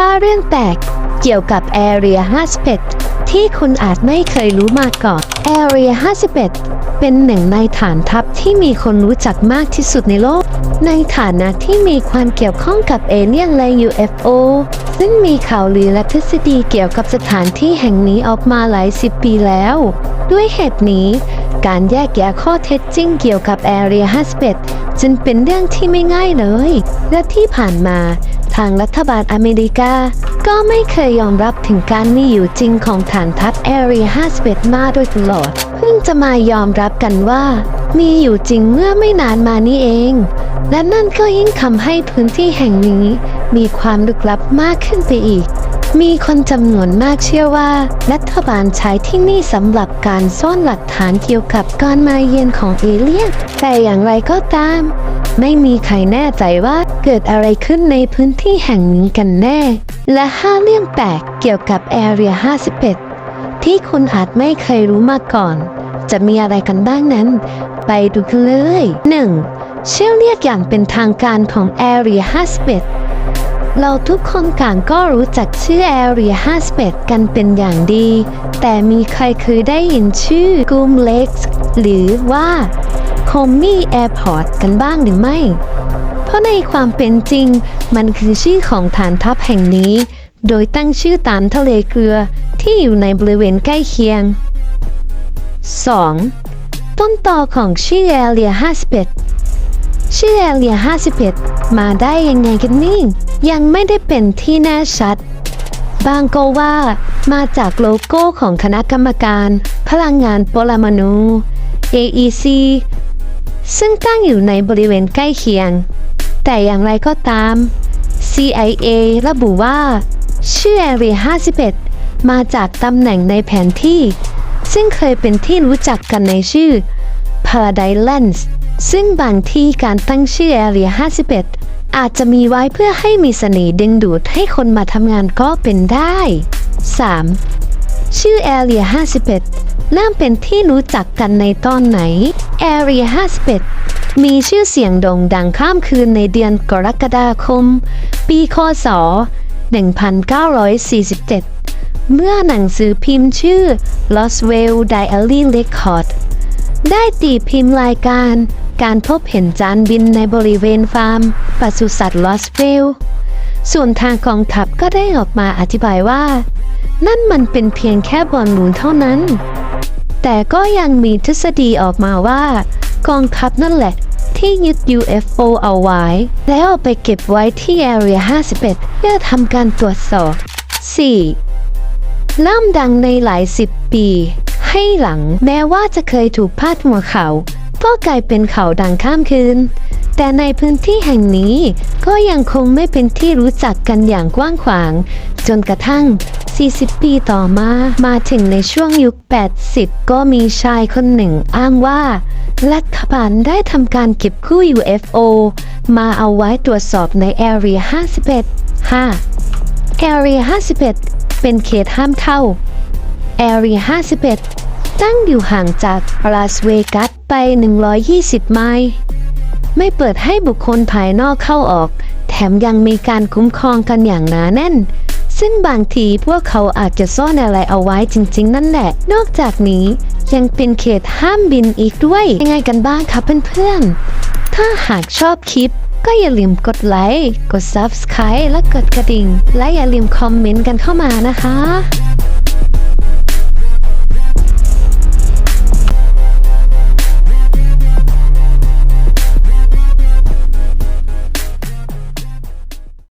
5 เรื่องแปลกเกี่ยวกับ Area 51 ที่คุณอาจไม่เคยรู้มาก่อน Area 51 เป็นหนึ่งในฐานทัพที่มีคนรู้จักมากที่สุดในโลก ในฐานะที่มีความเกี่ยวข้องกับเอเลี่ยนและ UFO ซึ่งมีข่าวลือและทฤษฎีเกี่ยวกับสถานที่แห่งนี้ออกมาหลายสิบปีแล้ว ด้วยเหตุนี้ การแยกแยะข้อเท็จจริงเกี่ยวกับ Area 51จึงเป็นเรื่องที่ไม่ง่ายเลย และที่ผ่านมา ทางรัฐบาลอเมริกา ก็ไม่เคยยอมรับถึงการมีอยู่จริงของฐานทัพ Area 51มาโดยตลอด เพิ่งจะมายอมรับกันว่า มีอยู่จริงเมื่อไม่นานมานี้เอง และนั่นก็ยิ่งทำให้พื้นที่แห่งนี้ มีความลึกลับมากขึ้นไปอีกมีคนจำนวนมากเชื่อว่า รัฐบาลใช้ที่นี่สำหรับการซ่อนหลักฐานเกี่ยวกับการมาเยือนของเอเลี่ยนแต่อย่างไรก็ตาม ไม่มีใครแน่ใจว่า เกิดอะไรขึ้นในพื้นที่แห่งนี้กันแน่ และห้าเรื่องแปลกเกี่ยวกับ Area 51 ที่คุณอาจไม่เคยรู้มาก่อน จะมีอะไรกันบ้างนั้น ไปดูกันเลย 1. เชื่อเรียกอย่างเป็นทางการของ Area 51 เราทุกคนก่างก็รู้จักชื่อ Area 51 กันเป็นอย่างดี แต่มีใครเคยได้ยินชื่อ g o o m l a k e หรือว่า c o m m y Airport กันบ้างหรือไม่ ราะในความเป็นจริง มันคือชื่อของฐานทัพแห่งนี้ โดยตั้งชื่อตามทะเลเกลือที่อยู่ในบริเวณใกล้เคียง 2. ต้นต่อของชื่อ Area 51ชื่อ Area 51 มาได้ยังไงกันนี่ ยังไม่ได้เป็นที่แน่ชัด บางก็ว่ามาจากโลโก้ของคณะกรรมการ พลังงานปรมาณู AEC ซึ่งตั้งอยู่ในบริเวณใกล้เคียง แต่อย่างไรก็ตาม CIA ระบุว่า ชื่อ Area 51 มาจากตำแหน่งในแผนที่ ซึ่งเคยเป็นที่รู้จักกันในชื่อ Paradise Lands ซึ่งบางที่การตั้งชื่อ Area 51 อาจจะมีไว้เพื่อให้มีเสน่ห์ดึงดูดให้คนมาทำงานก็เป็นได้ 3. ชื่อ Area 51 เริ่มเป็นที่รู้จักกันในตอนไหน Area 51 มีชื่อเสียงโด่งดังข้ามคืนในเดือนกรกฎาคม ปีคศ 1947 เมื่อหนังสือพิมพ์ชื่อ Roswell Diary Record ได้ตีพิมพ์รายการการพบเห็นจานบินในบริเวณฟาร์มปศุสัตว์ลอสเวล ส่วนทางกองทัพก็ได้ออกมาอธิบายว่า นั่นมันเป็นเพียงแค่บอลลูนเท่านั้น แต่ก็ยังมีทฤษฎีออกมาว่า กองทัพนั่นแหละ ที่ยึด UFO เอาไว้ แล้วเอาไปเก็บไว้ที่ Area 51 เพื่อทำการตรวจสอบ 4. เริ่มดังในหลายสิบปี ให้หลังแม้ว่าจะเคยถูกพาดหัวเขาก็กลายเป็นเขาดังข้ามคืน แต่ในพื้นที่แห่งนี้ก็ยังคงไม่เป็นที่รู้จักกันอย่างกว้างขวาง จนกระทั่ง 40 ปีต่อมา มาถึงในช่วงยุค 80 ก็มีชายคนหนึ่งอ้างว่า รัฐบาลได้ทำการเก็บคู่ UFO มาเอาไว้ตรวจสอบใน Area 51 5 Area 51 เป็นเขตห้ามเข้า Area 51 ตั้งอยู่ห่างจากลาสเวกัสไป 120 ไมล์ ไม่เปิดให้บุคคลภายนอกเข้าออก แถมยังมีการคุ้มครองกันอย่างหนาแน่น ซึ่งบางทีพวกเขาอาจจะซ่อนอะไรเอาไว้จริง ๆ นั่นแหละ นอกจากนี้ยังเป็นเขตห้ามบินอีกด้วย ยังไงกันบ้างครับเพื่อนๆ ถ้าหากชอบคลิปก็อย่าลืมกดไลค์ กด Subscribe และกดกระดิ่ง และอย่าลืมคอมเมนต์กันเข้ามานะคะ